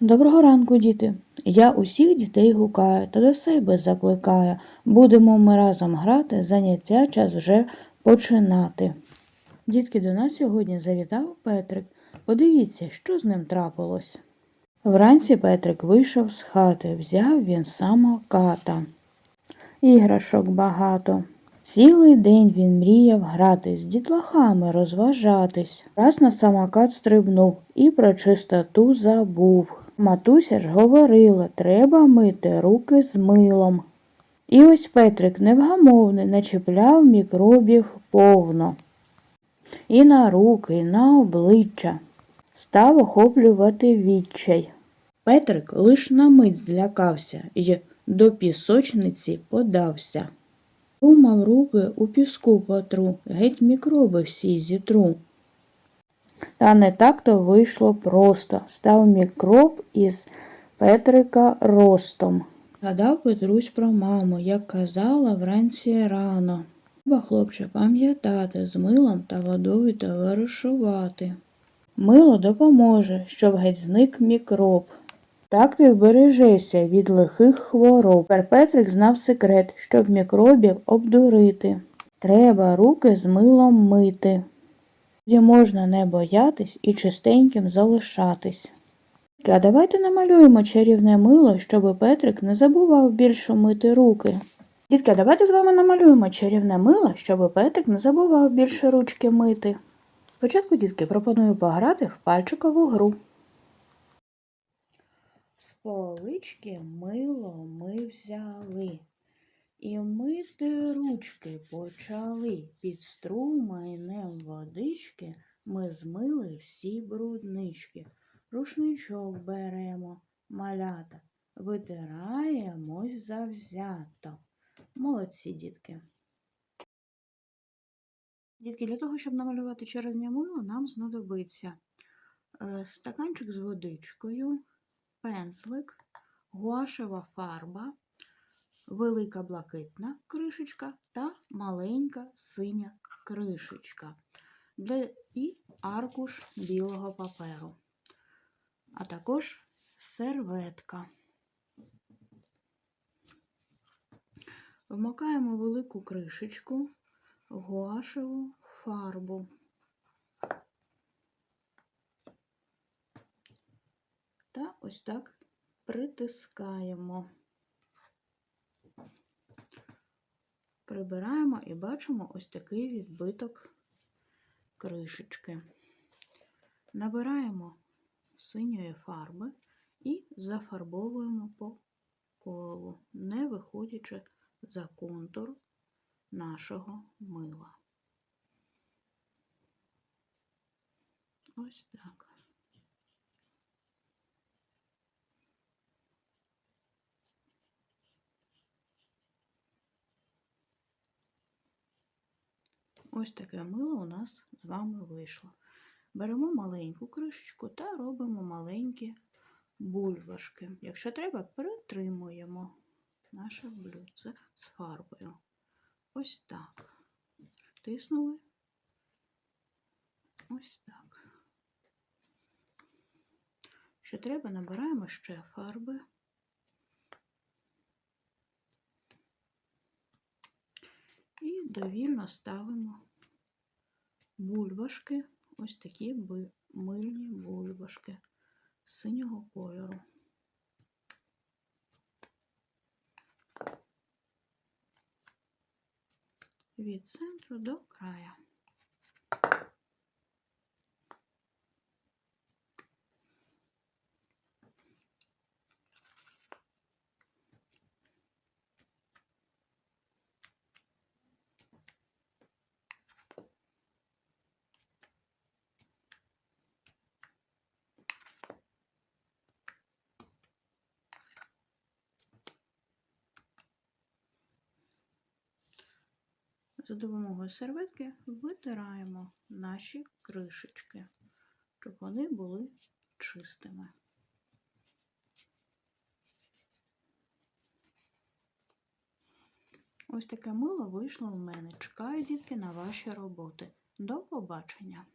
Доброго ранку, діти! Я усіх дітей гукаю та до себе закликаю. Будемо ми разом грати, заняття час вже починати. Дітки, до нас сьогодні завітав Петрик. Подивіться, що з ним трапилось. Вранці Петрик вийшов з хати, взяв він самоката. Іграшок багато. Цілий день він мріяв грати, з дітлахами розважатись. Раз на самокат стрибнув і про чистоту забув. Матуся ж говорила, треба мити руки з милом. І ось Петрик невгамовний начепляв мікробів повно. І на руки, і на обличчя став охоплювати відчай. Петрик лиш на мить злякався і до пісочниці подався. Думав руки у піску потру, геть мікроби всі зітру. Та не так-то вийшло просто. Став мікроб із Петрика ростом. Гадав Петрусь про маму, як казала вранці рано. Треба, хлопче, пам'ятати, з милом та водою товаришувати. Мило допоможе, щоб геть зник мікроб. Так ти вбережешся від лихих хвороб. Тепер Петрик знав секрет, щоб мікробів обдурити. Треба руки з милом мити. Тоді можна не боятись і чистеньким залишатись. А давайте намалюємо чарівне мило, щоб Петрик не забував більше мити руки. Дітки, давайте з вами намалюємо чарівне мило, щоб Петрик не забував більше ручки мити. Спочатку, дітки, пропоную пограти в пальчикову гру. З полички мило ми взяли. І мити ручки почали. Під струменем водички ми змили всі бруднички. Рушничок беремо, малята, витираємось завзято. Молодці, дітки. Дітки, для того, щоб намалювати червне мило, нам знадобиться е, стаканчик з водичкою, пензлик, гуашева фарба, велика блакитна кришечка та маленька синя кришечка для, і аркуш білого паперу, а також серветка. Вмикаємо велику кришечку гуашеву фарбу. Та ось так притискаємо. Прибираємо і бачимо ось такий відбиток кришечки. Набираємо синьої фарби і зафарбовуємо по колу, не виходячи за контур нашого мила. Ось так. Ось таке мило у нас з вами вийшло. Беремо маленьку кришечку та робимо маленькі бульбашки. Якщо треба, перетримуємо наше блюдце з фарбою. Ось так. Тиснули. Ось так. Що треба, набираємо ще фарби. І довільно ставимо бульбашки, ось такі мильні бульбашки синього кольору. Від центру до краю. За допомогою серветки витираємо наші кришечки, щоб вони були чистими. Ось таке мило вийшло в мене. Чекаю, дітки, на ваші роботи. До побачення!